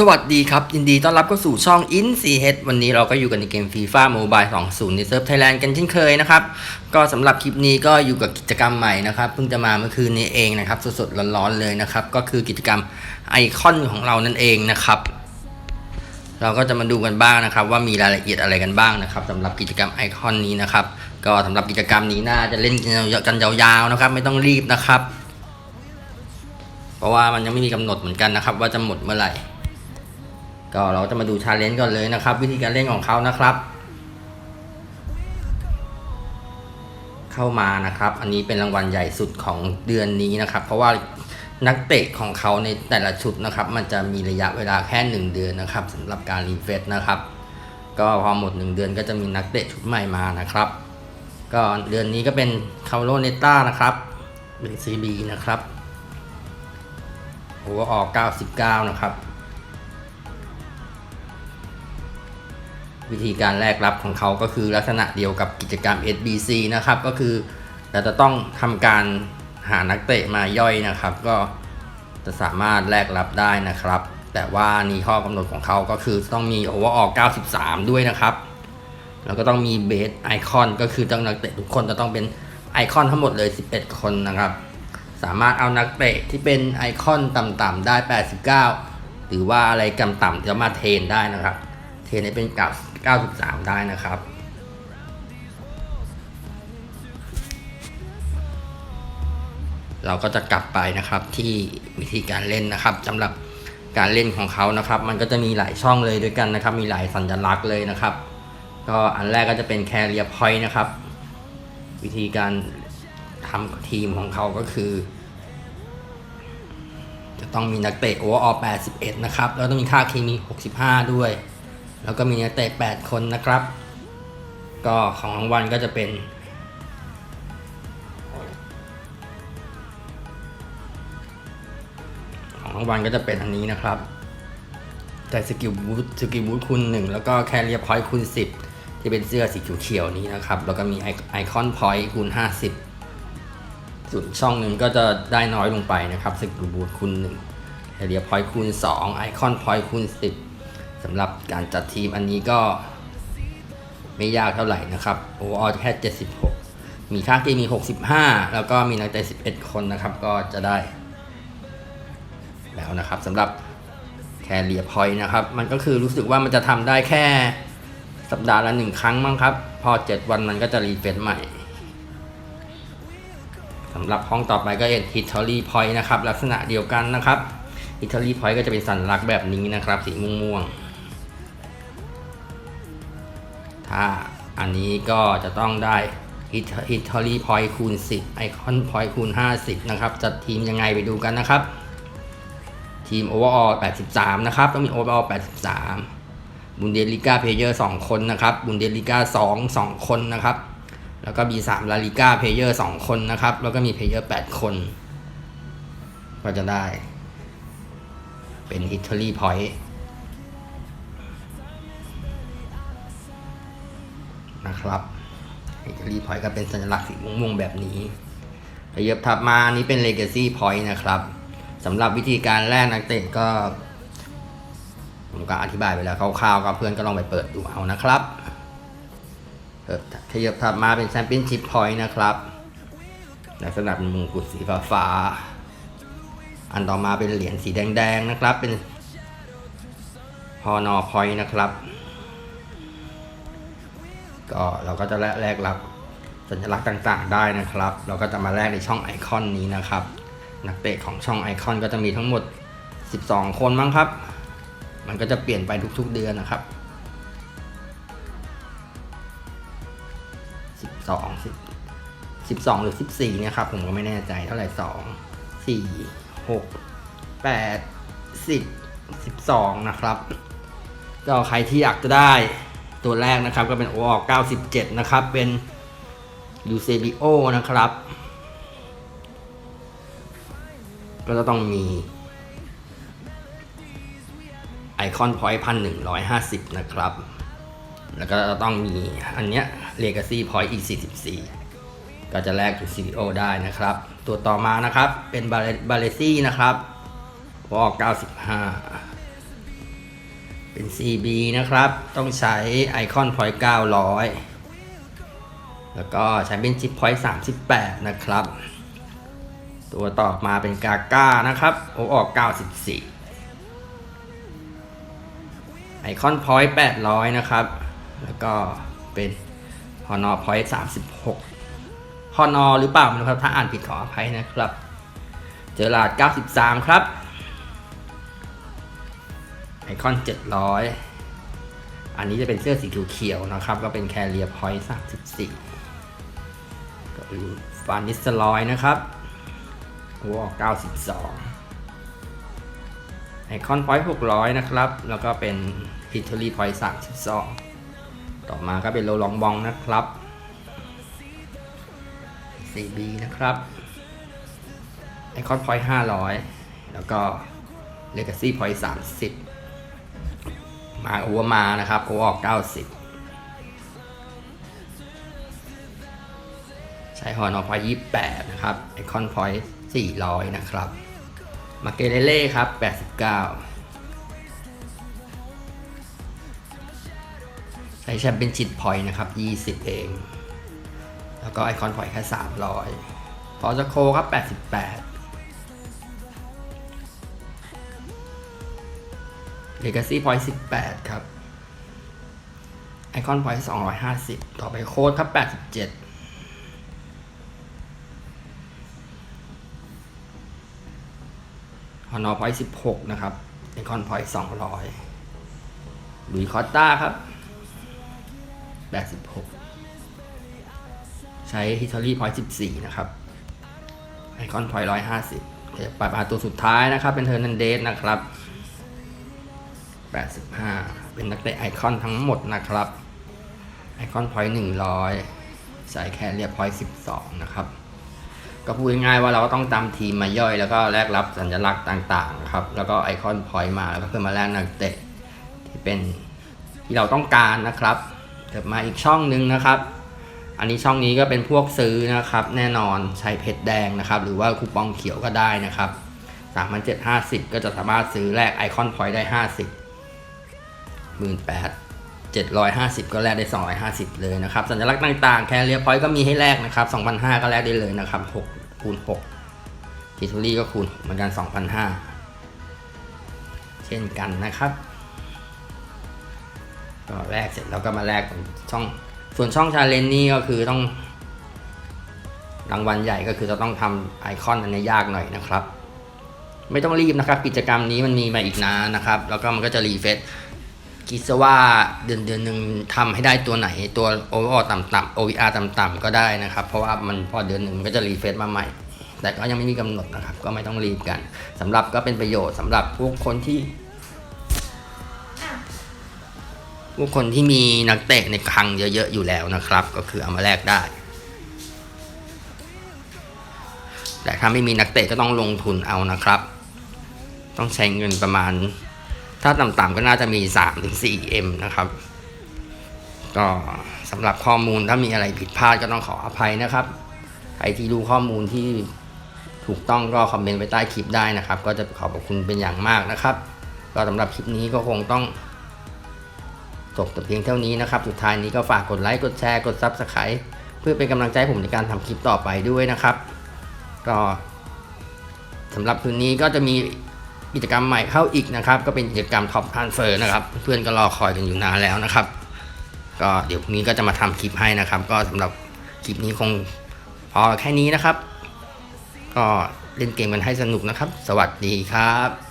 สวัสดีครับ ยินดีต้อนรับเข้าสู่ช่อง In 4 h วันนี้เราก็อยู่กันในเกม FIFA Mobile 20 ในเซิร์ฟไทยแลนด์กันเช่นเคยนะครับ ก็สำหรับคลิปนี้ก็อยู่กับกิจกรรมใหม่นะครับ เพิ่งจะมาเมื่อคืนนี้เองนะครับ สดๆ ร้อนๆ เลยนะครับ ก็คือกิจกรรมไอคอนของเรานั่นเองนะครับ เราก็จะมาดูกันบ้างนะครับ ว่ามีรายละเอียดอะไรกันบ้างนะครับสำหรับกิจกรรมไอคอนนี้นะครับ ก็สำหรับกิจกรรมนี้น่าจะเล่นกันยาวๆนะครับ ไม่ต้องรีบนะครับ เพราะว่ามันยังไม่มีกำหนดเหมือนกันนะครับ ว่าจะหมดเมื่อไหร่ ก็เราจะมาดูชาเลนจ์ก่อนเลยนะครับ วิธีการเล่นของเขานะครับ เข้ามานะครับ อันนี้เป็นรางวัลใหญ่สุดของเดือนนี้นะครับ เพราะว่า นักเตะของเขาในแต่ละชุดนะครับ มันจะมีระยะเวลาแค่ 1 เดือนนะครับสำหรับการรีเฟรชนะครับ ก็พอหมด 1 เดือนก็จะมีนักเตะชุดใหม่มานะครับ ก็เดือนนี้ก็เป็นคาร์โลเนต้านะครับเป็น CB นะครับโอเวอออก 99 นะครับ วิธีการแลกรับของเขาก็คือลักษณะเดียวกับกิจกรรม SBC นะครับ ก็คือเราจะต้องทำการ หานักเตะมาย่อยนะครับ ก็จะสามารถแลกรับได้นะครับ แต่ว่านี่ข้อกำหนดของเขาก็คือต้องมี Overall 93 ด้วยนะครับ แล้วก็ต้องมีเบสไอคอนก็คือต้องนักเตะทุกคนจะต้องเป็นไอคอนทั้งหมดเลย 11 คนนะครับ สามารถเอานักเตะที่เป็นไอคอนต่ำๆได้ 89 หรือว่าอะไรกำต่ำจะมาเทนได้นะครับ เทนให้เป็นกับ93 ได้นะครับ เราก็จะกลับไปนะครับที่วิธีการเล่นนะครับสำหรับการเล่นของเขานะครับ มันก็จะมีหลายช่องเลยด้วยกันนะครับ มีหลายสัญลักษณ์เลยนะครับ ก็อันแรกก็จะเป็นแคเรียพอยต์นะครับ วิธีการทำทีมของเขาก็คือ จะต้องมีนักเตะโอเวอร์ออ81 นะครับ แล้วต้องมีค่าเคมี 65 ด้วย แล้วก็มีนักเตะ 8 คนนะครับ ก็ของรางวัลก็จะเป็น รางวัลก็จะเป็นอันนี้นะครับ แต่สกิลบูทสกิลบูทคูณ1 แล้วก็แคเรียพอยต์คูณ 10 ที่เป็นเสื้อสีเขียวๆนี้นะครับ แล้วก็มีไอคอนพอยต์คูณ 50 ส่วนช่องหนึ่งก็จะได้น้อยลงไปนะครับสกิลบูทคูณ1แคเรียพอยต์คูณ 2 ไอคอนพอยต์คูณ 10สำหรับการจัดทีมอันนี้ก็ไม่ยากเท่าไหร่นะครับโอเวอร์แค่ 76 มีค่าเกมมี 65 แล้วก็มีนักเตะ11 คนนะครับ ก็จะได้ แล้วนะครับสำหรับแคเรียพอยต์นะครับ มันก็คือรู้สึกว่ามันจะทำได้แค่สัปดาห์ละหนึ่งครั้งมั้งครับ พอ 7 วันมันก็จะรีเฟรชใหม่สำหรับห้องต่อไปก็เป็น History Point นะครับ ลักษณะเดียวกันนะครับ History Point ก็จะเป็นสัญลักษณ์แบบนี้นะครับ สีม่วงๆถ้าอันนี้ก็จะต้องได้ History Point คูณ 10 Icon Point คูณ 50 นะครับ จัดทีมยังไงไปดูกันนะครับ ทีม Overall 83 นะครับ ต้องมี Overall 83 บุนเดลิก้าเพเยอร์2คนนะครับ บุนเดลิก้า2 2 คนนะครับ แล้วก็มี3ลาลิก้าเพเยอร์2คนนะครับ แล้วก็มีเพเยอร์8 คน ก็จะได้ เป็น History Point นะครับ History Point ก็เป็นสัญลักษณ์สีม่วงๆแบบนี้เพเยอร์ถัดมานี้เป็น Legacy Point นะครับ สำหรับวิธีการแลกนักเตะก็ ผมก็อธิบายไปแล้วคร่าวๆก็เพื่อนก็ลองไปเปิดดูเอานะครับเออขยับถัดมาเป็นแชมเปี้ยนชิพพอยต์นะครับลักษณะเป็นมงกุฎสีฟ้าๆอันต่อมาเป็นเหรียญสีแดงๆนะครับ เป็นพอนอพอยต์นะครับ ก็เราก็จะแลกรับสัญลักษณ์ต่างๆได้นะครับ เราก็จะมาแลกในช่องไอคอนนี้นะครับ นักเตะของช่องไอคอนก็จะมีทั้งหมด 12 คนมั้งครับ มันก็จะเปลี่ยนไปทุกๆเดือนนะครับ 12 10 12 หรือ 14เนี่ยครับผมก็ไม่แน่ใจเท่าไหร่ 2 4 6 8 10 12 นะครับ ก็ใครที่อยากจะได้ตัวแรกนะครับ ก็เป็นโอออก97 นะครับ เป็นยูเซบิโอนะครับ ก็จะต้องมีไอคอนพอยต์พันหนึ่งร้อยห้าสิบนะครับ แล้วก็ต้องมีอันเนี้ย Legacy Point อีก44ก็จะแลกจุด CDO ได้นะครับ ตัวต่อมานะครับเป็นบาเลซี่นะครับวอ95 เป็น CB นะครับ ต้องใช้ไอคอน Point 900 แล้วก็ใช้เป็นชิป Point 38 นะครับ ตัวต่อมาเป็นกาก้านะครับ โอออก 94 ไอคอน Point 800 นะครับ แล้วก็เป็นฮอนอ Point 36ฮอนอหรือเปล่าไม่รู้ครับ ถ้าอ่านผิดขออภัยนะครับ เจอราด 93 ครับ ไอคอน 700 อันนี้จะเป็นเสื้อสีเขียวๆนะครับ ก็เป็นแคเรียพอยต์34ก็เป็นฟานิสลอยนะครับ วอ92ไอคอนพอยต์600 นะครับ แล้วก็เป็นพิทอรี่พอยต์32 ต่อมาก็เป็นโลลองบองนะครับ 4B นะครับ ไอคอนพอยต์500 แล้วก็เลกาซี่พอยต์30 มาโอเวมานะครับโอออก 90ใช้ฮอนอพอยต์28นะครับไอคอนพอยต์ 400 นะครับมาเกเรเล่ครับ 89 ใช้แชมเปี้ยนชิพพอยต์นะครับ 20 เอง แล้วก็ไอคอนพอยต์แค่ 300 พอจะโคครับ 88 Legacy Point 18 ครับ Icon Point 250 ต่อไปโค้ดครับ 87 ฮอนอ Point 16นะครับ Icon Point 200ลุยคอต้าครับ86ใช้ History Point 14นะครับ Icon Point 150เดี๋ยวปรับมาตัวสุดท้ายนะครับ เป็นเทอร์นันเดสนะครับ85เป็นนักเตะไอคอนทั้งหมดนะครับไอคอนพอยต์100ใส่แค่เรียบพอยต์12นะครับ ก็พูดง่ายๆว่าเราก็ต้องตามทีมมาย่อยแล้วก็แลกรับสัญลักษณ์ต่างๆครับ แล้วก็ไอคอนพอยต์มาแล้วก็เพื่อมาแลกนักเตะที่เป็นที่เราต้องการนะครับเกิดมาอีกช่องหนึ่งนะครับ อันนี้ช่องนี้ก็เป็นพวกซื้อนะครับ แน่นอนใช้เพชรแดงนะครับ หรือว่าคูปองเขียวก็ได้นะครับ3,750 ก็จะสามารถซื้อแลกไอคอนพอยต์ได้ 50ห มื่นแปดเจ็ดร้อยห้าสิบก็แลกได้สองร้อยห้าสิบเลยนะครับ สัญลักษณ์ต่างๆ แคเรียพอยต์ก็มีให้แลกนะครับสองพันห้าก็แลกได้เลยนะครับหกคูณหกทิทูรี่ก็คูณเหมือนกันสองพันห้าเช่นกันนะครับ ก็แลกเสร็จแล้วก็มาแลกช่อง ส่วนช่องชาเลนจ์นี่ก็คือต้องรางวัลใหญ่ก็คือจะต้องทำไอคอนอันนี้ยากหน่อยนะครับ ไม่ต้องรีบนะครับ กิจกรรมนี้มันมีมาอีกนานนะครับ แล้วก็มันก็จะรีเฟซ คิดซะว่าเดือนเดือนหนึ่งทำให้ได้ตัวไหนตัว OVR ต่ำๆ OVR ต่ำๆก็ได้นะครับ เพราะว่ามันพอเดือนหนึ่งมันก็จะรีเฟซมาใหม่ แต่ก็ยังไม่มีกำหนดนะครับ ก็ไม่ต้องรีบกัน สำหรับก็เป็นประโยชน์สำหรับพวกคนที่พวกคนที่มีนักเตะในคลังเยอะๆอยู่แล้วนะครับ ก็คือเอามาแลกได้ แต่ถ้าไม่มีนักเตะก็ต้องลงทุนเอานะครับ ต้องใช้เงินประมาณ ถ้าต่ำๆก็น่าจะมี 3-4M นะครับ ก็สำหรับข้อมูลถ้ามีอะไรผิดพลาดก็ต้องขออภัยนะครับ ใครที่รู้ข้อมูลที่ถูกต้องก็คอมเมนต์ไว้ใต้คลิปได้นะครับ ก็จะขอบคุณเป็นอย่างมากนะครับ ก็สำหรับคลิปนี้ก็คงต้องจบแต่เพียงเท่านี้นะครับ สุดท้ายนี้ก็ฝากกดไลค์ กดแชร์ กด Subscribe เพื่อเป็นกำลังใจผมในการทำคลิปต่อไปด้วยนะครับ ก็สำหรับคืนนี้ก็จะมี กิจกรรมใหม่เข้าอีกนะครับ ก็เป็นกิจกรรมท็อปทานเฟอร์นะครับ เพื่อนก็รอคอยกันอยู่นานแล้วนะครับ ก็เดี๋ยวพรุ่งนี้ก็จะมาทำคลิปให้นะครับ ก็สำหรับคลิปนี้คงพอแค่นี้นะครับ ก็เล่นเกมกันให้สนุกนะครับ สวัสดีครับ